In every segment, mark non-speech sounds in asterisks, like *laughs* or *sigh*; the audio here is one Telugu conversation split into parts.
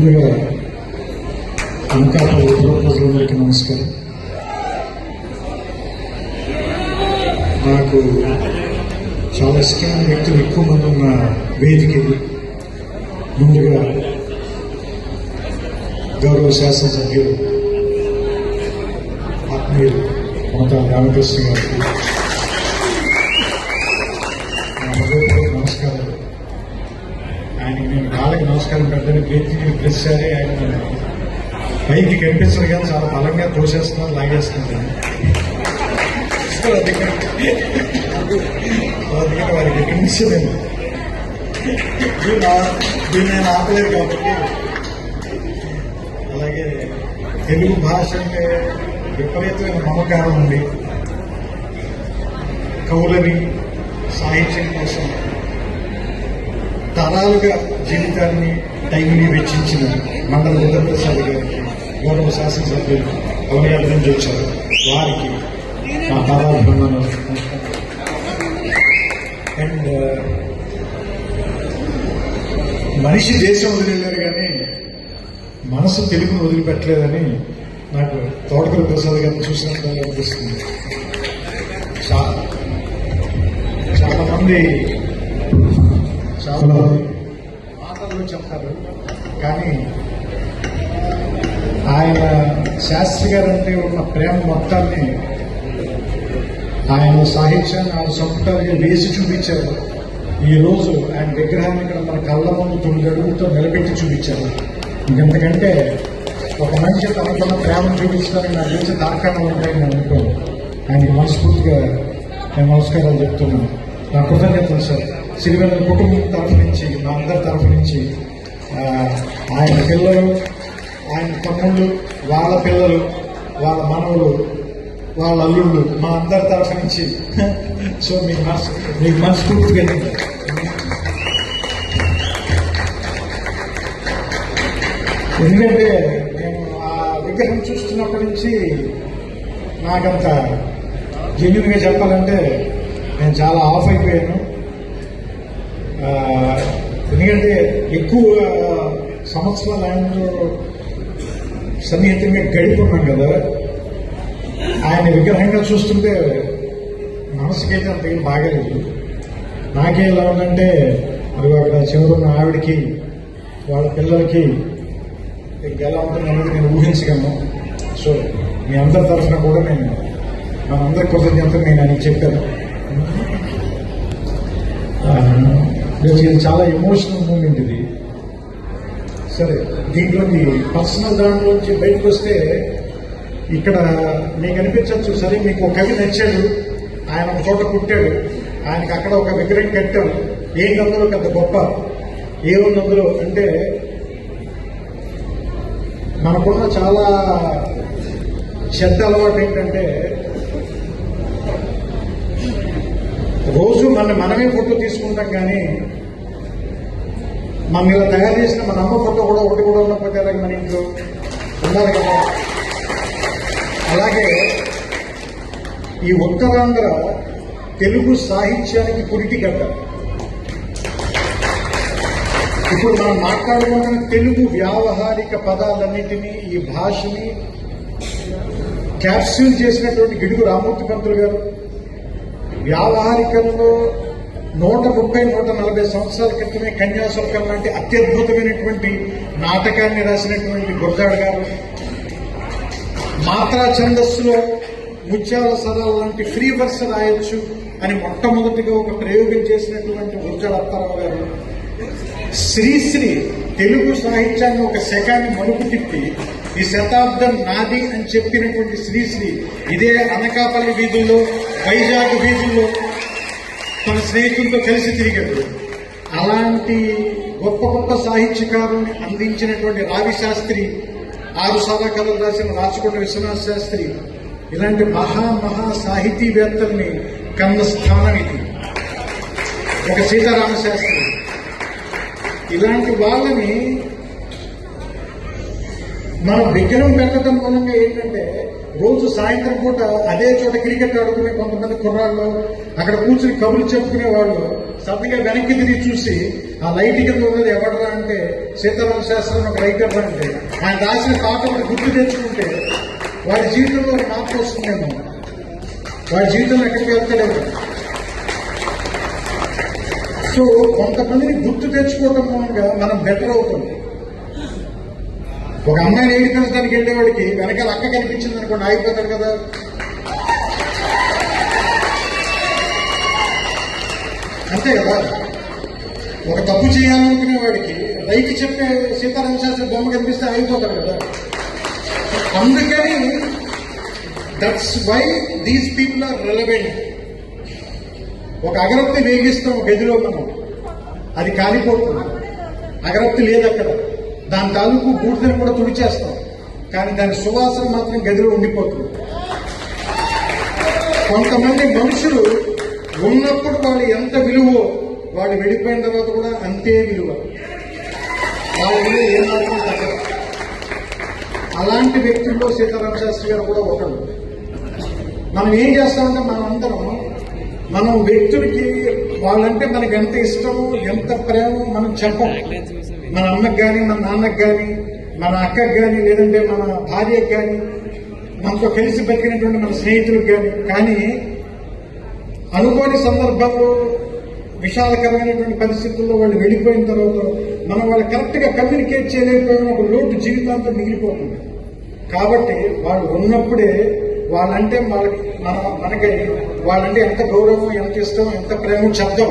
ముందుగా అనకాపల్లి పుర ప్రజలందరికీ నమస్కారం. నాకు చాలా ఇష్టమైన వ్యక్తులు ఎక్కువ మంది ఉన్న వేదిక ఇది. ముందుగా గౌరవ శాసనసభ్యులు ఆత్మీయులు మమతా రామకృష్ణ గారికి కాళ్ళకి నమస్కారం పెట్టని ప్రతి ప్రతిసారి ఆయన పైకి కనిపించదు కానీ చాలా బలంగా తోసేస్తున్నారు లాగేస్తున్నారు. అందుకని *laughs* వారికి కనిపించలేదు దీన్ని నేను ఆపలేదు కాబట్టి. అలాగే తెలుగు భాష అంటే విపరీతమైన మమకారం ఉంది. కవులని సాహిత్యం కోసం తరాలుగా జీవితాన్ని టైంని వెచ్చించిన మండల బుద్ధప్రసాద్ గారికి గౌరవ శాసనసభ్యులు అవనియాల అర్థం వచ్చారు వారికి నా పాదాభివందనాలు అండ్ మనిషి దేశం వదిలేరు కానీ మనసు తెలుగును వదిలిపెట్టలేదని నాకు తోటకూర ప్రసాద్ గారిని చూసినట్టు అనిపిస్తుంది. చాలా చాలా మంది చాలా మాటల్లో చెప్తారు. కానీ ఆయన శాస్త్రి గారు అంటే ఉన్న ప్రేమ మొత్తాన్ని ఆయన సాహిత్యాన్ని ఆయన సంపుటాలుగా వేసి చూపించారు. ఈ రోజు ఆయన విగ్రహాన్ని ఇక్కడ మన కళ్ళ ముందు తొమ్మిది అడుగులతో నిలబెట్టి చూపించారు. ఎందుకంటే ఒక మనిషి తనకున్న ప్రేమను చూపించడానికి నాకు తెలిసి దాఖాలు ఉంటాయని నేను అనుకోను. ఆయనకి మనస్ఫూర్తిగా నేను నమస్కారాలు చెప్తున్నాను. నా కృతజ్ఞతలు సార్. సిరివెల్ల కుటుంబం తరఫు నుంచి మా అందరి తరఫు నుంచి ఆయన పిల్లలు ఆయన తమ్ముళ్ళు వాళ్ళ పిల్లలు వాళ్ళ మనవులు వాళ్ళ అల్లుళ్ళు మా అందరి తరఫు నుంచి. *laughs* సో మీకు మనసు మీకు మనస్ఫూర్తిగా ఎందుకంటే నేను ఆ విగ్రహం చూస్తున్నప్పటి నుంచి నాకంత జెన్యున్గా చెప్పాలంటే నేను చాలా ఆఫ్ అయిపోయాను. ఎందుకంటే ఎక్కువ సంవత్సరాలు ఆయనతో సన్నిహితంగా గడిపున్నాం కదా. ఆయన విగ్రహంగా చూస్తుంటే మనసుకైతే అంత ఏం బాగాలేదు. నాకే ఎలా ఉందంటే మరి అక్కడ చివరున్న ఆవిడకి వాళ్ళ పిల్లలకి ఎలా ఉంటుందనేది నేను ఊహించగలను. సో మీ అందరి తరఫున కూడా నేను మనందరి కృతజ్ఞతలు నేను ఆయనకి చెప్పాను. ఆ, ఇది చాలా ఎమోషనల్ మూమెంట్ ఇది. సరే దీంట్లోకి పర్సనల్ దాంట్లోంచి బయటకు వస్తే ఇక్కడ మీకు అనిపించవచ్చు సరే మీకు ఒక కవి నచ్చాడు ఆయన ఒక చోట పుట్టాడు ఆయనకు అక్కడ ఒక విగ్రహం కట్టాం ఏం అందులో పెద్ద గొప్ప? ఏముంది అందులో అంటే మనకున్న చాలా చెడ్డ అలవాటు ఏంటంటే రోజు మన మనమే ఫోటో తీసుకుంటాం కానీ మనం ఇలా తయారు చేసిన మన అమ్మ ఫోటో కూడా ఒకటి కూడా ఉన్నప్పుడు అలాగే మన ఇంట్లో ఉండాలి కదా? అలాగే ఈ ఉత్తరాంధ్ర తెలుగు సాహిత్యానికి పురిటి గడ్డ. ఇప్పుడు మనం మాట్లాడుకుంటున్న తెలుగు వ్యావహారిక పదాలన్నిటినీ ఈ భాషని క్యాప్సూల్ చేసినటువంటి గిడుగు రామూర్తి పంతులు గారు. వ్యావహారికంలో నూట ముప్పై నూట నలభై సంవత్సరాల క్రితమే కన్యాశుల్కం లాంటి అత్యద్భుతమైనటువంటి నాటకాన్ని రాసినటువంటి గురజాడ గారు. మాత్రా ఛందస్సులో ముత్యాల సదాలు లాంటి ఫ్రీ వర్స్ రాయొచ్చు అని మొట్టమొదటిగా ఒక ప్రయోగం చేసినటువంటి గురజాడ అప్పారావు గారు. శ్రీశ్రీ తెలుగు సాహిత్యాన్ని ఒక శకాన్ని మలుపు తిప్పి ఈ శతాబ్దం నాది అని చెప్పినటువంటి శ్రీశ్రీ ఇదే అనకాపల్లి వీధుల్లో వైజాగ్ వీధుల్లో తన స్నేహితులతో కలిసి తిరిగాడు. అలాంటి గొప్ప గొప్ప సాహిత్యకారుల్ని అందించినటువంటి రావి శాస్త్రి ఆరు సారా కథలు రాసిన రాచకొండ విశ్వనాథ శాస్త్రి ఇలాంటి మహా మహా సాహితీవేత్తల్ని కన్న స్థానం ఇది. ఒక సీతారామ శాస్త్రి. ఇలాంటి వాళ్ళని మనం విగ్రహం పెట్టడం మూలంగా ఏంటంటే రోజు సాయంత్రం పూట అదే చోట క్రికెట్ ఆడుకునే కొంతమంది కుర్రాళ్ళు అక్కడ కూర్చుని కబుర్లు చెప్పుకునే వాళ్ళు సడన్గా వెనక్కి తిరిగి చూసి ఆ లైట్ కింద ఉన్నది ఎవడరా? అంటే సీతారామ శాస్త్రం ఒక రైటర్ అంటే. ఆయన రాసిన పాటలను గుర్తు తెచ్చుకుంటే వాడి జీవితంలో ఒక మార్పు వస్తుందేమో. వాడి జీవితంలో ఎక్కడికి వెళ్తలేదు సో కొంతమందిని గుర్తు తెచ్చుకోవడం మూలంగా మనం బెటర్ అవుతుంది ఒక అమ్మాయిని ఏడిపించడానికి వెళ్ళేవాడికి వెనకాల అక్క కనిపించింది అనుకోండి ఆగిపోతాడు కదా. అంతే కదా. ఒక తప్పు చేయాలనుకునే వాడికి రైట్ చెప్పే సీతారామ శాస్త్రి బొమ్మ కనిపిస్తే ఆగిపోతాడు కదా. అందుకని that's why these people are relevant ఒక అగరత్తి వేగిస్తాం గదిలో మనం అది కాలిపోతుంది. అగరత్తి లేదు అక్కడ. దాని తాలూకు బూడిదని కూడా తుడిచేస్తాం. కానీ దాని సువాసన మాత్రం గదిలో ఉండిపోతుంది. కొంతమంది మనుషులు ఉన్నప్పుడు వాళ్ళు ఎంత విలువో వాళ్ళు వెళ్ళిపోయిన తర్వాత కూడా అంతే విలువ. వాళ్ళ విలువ ఏమాత్రం తగ్గదు. అలాంటి వ్యక్తుల్లో సీతారామ శాస్త్రి గారు కూడా ఒకరు మనం ఏం చేస్తామంటే మనం అందరం మనం వ్యక్తులకి వాళ్ళంటే మనకి ఎంత ఇష్టమో ఎంత ప్రేమ మనం చెప్పం. మన అమ్మకి కానీ మన నాన్నకి కానీ మన అక్కకి కానీ లేదంటే మన భార్యకి కానీ మనతో కలిసి బతికినటువంటి మన స్నేహితులకు కానీ కానీ అనుకోని సందర్భాల్లో విశాలకరమైనటువంటి పరిస్థితుల్లో వాళ్ళు వెళ్ళిపోయిన తర్వాత మనం వాళ్ళు కరెక్ట్గా కమ్యూనికేట్ చేయలేకపోయిన ఒక లోటు జీవితాంతం మిగిలిపోతుంది. కాబట్టి వాళ్ళు ఉన్నప్పుడే వాళ్ళంటే వాళ్ళకి మన మనకి వాళ్ళంటే ఎంత గౌరవం ఎంత ఇష్టం ఎంత ప్రేమ చెప్దాం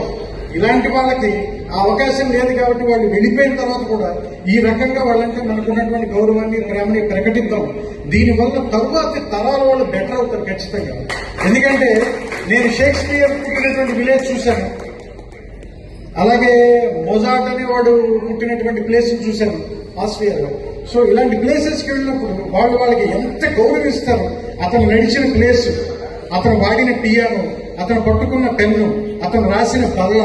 ఇలాంటి వాళ్ళకి ఆ అవకాశం లేదు కాబట్టి వాళ్ళు వెళ్ళిపోయిన తర్వాత కూడా ఈ రకంగా వాళ్ళంటే మనకున్నటువంటి గౌరవాన్ని ప్రేమని ప్రకటిద్దాం. దీనివల్ల తరువాతి తరాల వాళ్ళు బెటర్ అవుతారు ఖచ్చితంగా. ఎందుకంటే నేను షేక్స్పియర్ పుట్టినటువంటి విలేజ్ చూశాను. అలాగే మొజాట్ అనేవాడు పుట్టినటువంటి ప్లేస్ చూశాను ఆస్ట్రియాలో సో ఇలాంటి ప్లేసెస్కి వెళ్ళినప్పుడు వాళ్ళు వాళ్ళకి ఎంత గౌరవిస్తారు? అతను నడిచిన ప్లేస్ అతను వాడిన పియానో అతను పట్టుకున్న పెన్ను అతను రాసిన బల్ల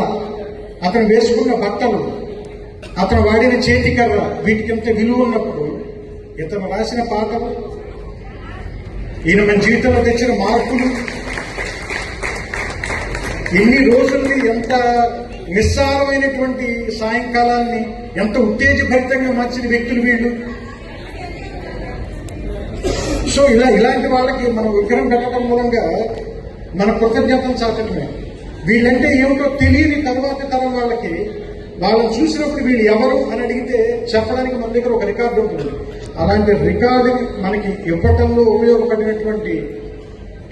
అతను వేసుకున్న బట్టలు అతను వాడిన చేతికర్ర వీటికి విలువ ఉన్నప్పుడు ఇతను రాసిన పాటలు ఈయన మన జీవితంలో తెచ్చిన మార్పులు. ఎన్ని రోజుల్ని ఎంత నిస్సారమైనటువంటి సాయంకాలాన్ని ఎంత ఉత్తేజభరితంగా మార్చిన వ్యక్తులు వీళ్ళు. సో ఇలా ఇలాంటి వాళ్ళకి మనం విగ్రహం పెట్టడం మూలంగా మన కృతజ్ఞతలు చాటడమే. వీళ్ళంటే ఏమిటో తెలియని తర్వాత తరం వాళ్ళకి వాళ్ళని చూసినప్పుడు వీళ్ళు ఎవరు అని అడిగితే చెప్పడానికి మన దగ్గర ఒక రికార్డు ఉంటుంది. అలాంటి రికార్డు మనకి ఇవ్వటంలో ఉపయోగపడినటువంటి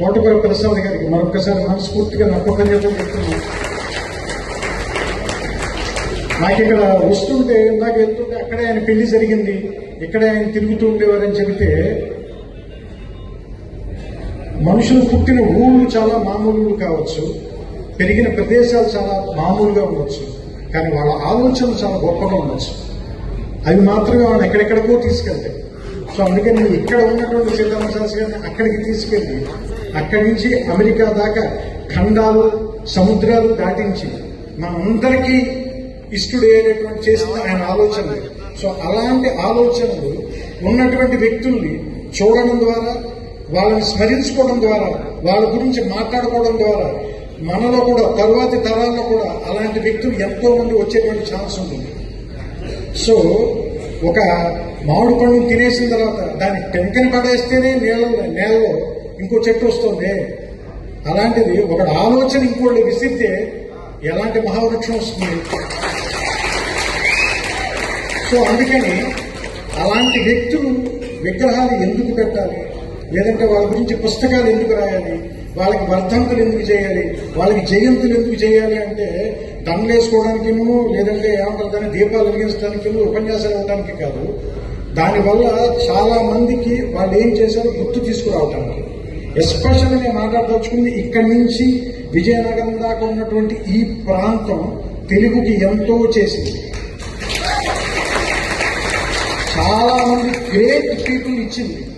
తోటకూర ప్రసాద్ గారికి మరొకసారి మనస్ఫూర్తిగా నమ్మకం కృతజ్ఞతలు చెప్తున్నాను. నాకు ఇక్కడ వస్తుంటే నాకు వెళ్తుంటే అక్కడే ఆయన పెళ్ళి జరిగింది ఇక్కడే ఆయన తిరుగుతూ ఉండేవారని చెబితే మనుషులు పుట్టిన ఊళ్ళు చాలా మామూలు కావచ్చు. పెరిగిన ప్రదేశాలు చాలా మామూలుగా ఉండొచ్చు. కానీ వాళ్ళ ఆలోచనలు చాలా గొప్పగా ఉండొచ్చు. అవి మాత్రమే వాళ్ళు ఎక్కడెక్కడికో తీసుకెళ్తాయి. సో అందుకని ఇక్కడ ఉన్నటువంటి సీతారామ శాస్త్రి గారిని అక్కడికి తీసుకెళ్ళి అక్కడి నుంచి అమెరికా దాకా ఖండాలు సముద్రాలు దాటించి మనందరికీ ఇష్టడు అయ్యేటటువంటి చేసిన ఆయన ఆలోచనలు. సో అలాంటి ఆలోచనలు ఉన్నటువంటి వ్యక్తుల్ని చూడడం ద్వారా వాళ్ళని స్మరించుకోవడం ద్వారా వాళ్ళ గురించి మాట్లాడుకోవడం ద్వారా మనలో కూడా తరువాతి తరాల్లో కూడా అలాంటి వ్యక్తులు ఎంతో మంది వచ్చేటువంటి ఛాన్స్ ఉంటుంది. సో ఒక మామిడి పండుని తినేసిన తర్వాత దాన్ని టెంకని పడేస్తేనే నేల నేలలో ఇంకో చెట్టు వస్తుంది. అలాంటిది ఒకటి ఆలోచన ఇంకోళ్ళు విసిరితే ఎలాంటి మహావృక్షం వస్తుంది? సో అందుకని అలాంటి వ్యక్తులు విగ్రహాలు ఎందుకు పెట్టాలి? లేదంటే వాళ్ళ గురించి పుస్తకాలు ఎందుకు రాయాలి? వాళ్ళకి వర్ధంతులు ఎందుకు చేయాలి? వాళ్ళకి జయంతులు ఎందుకు చేయాలి అంటే దండలు వేసుకోవడానికేమో లేదంటే ఏమంటారు దాన్ని దీపాలు వెలిగించడానికేమో ఉపన్యాసాలు ఇవ్వడానికి కాదు. దానివల్ల చాలా మందికి వాళ్ళు ఏం చేశారో? గుర్తు తీసుకురావడానికి ఎస్పెషల్గా నేను మాట్లాడదలుచుకుంది ఇక్కడి నుంచి విజయనగరం దాకా ఉన్నటువంటి ఈ ప్రాంతం తెలుగుకి ఎంతో చేసింది. చాలా మంది గ్రేట్ పీపుల్ ఇచ్చింది.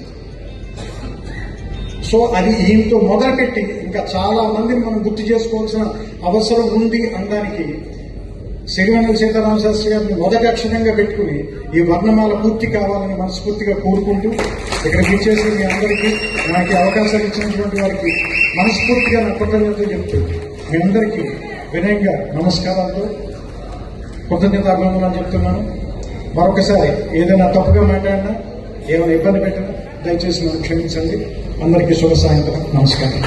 సో అది ఈయనతో మొదలుపెట్టి ఇంకా చాలా మందిని మనం గుర్తు చేసుకోవాల్సిన అవసరం ఉంది అనడానికి సిరివెన్నెల సీతారామ శాస్త్రి గారిని మొదటి అక్షరంగా పెట్టుకుని ఈ వర్ణమాల పూర్తి కావాలని మనస్ఫూర్తిగా కోరుకుంటూ ఇక్కడ ఇచ్చేసి మీ అందరికీ నాకు అవకాశాలు ఇచ్చినటువంటి వారికి మనస్ఫూర్తిగా నా కృతజ్ఞతలు చెప్తూ మీ అందరికీ వినయంగా నమస్కారాలతో కృతజ్ఞతాభివందనాలు చెప్తున్నాను. మరొకసారి ఏదైనా తప్పుగా మాట్లాడినా ఏమైనా ఇబ్బంది పెట్టినా దయచేసి నన్ను క్షమించండి. అందరికీ శుభ సాయంత్రం. నమస్కారం.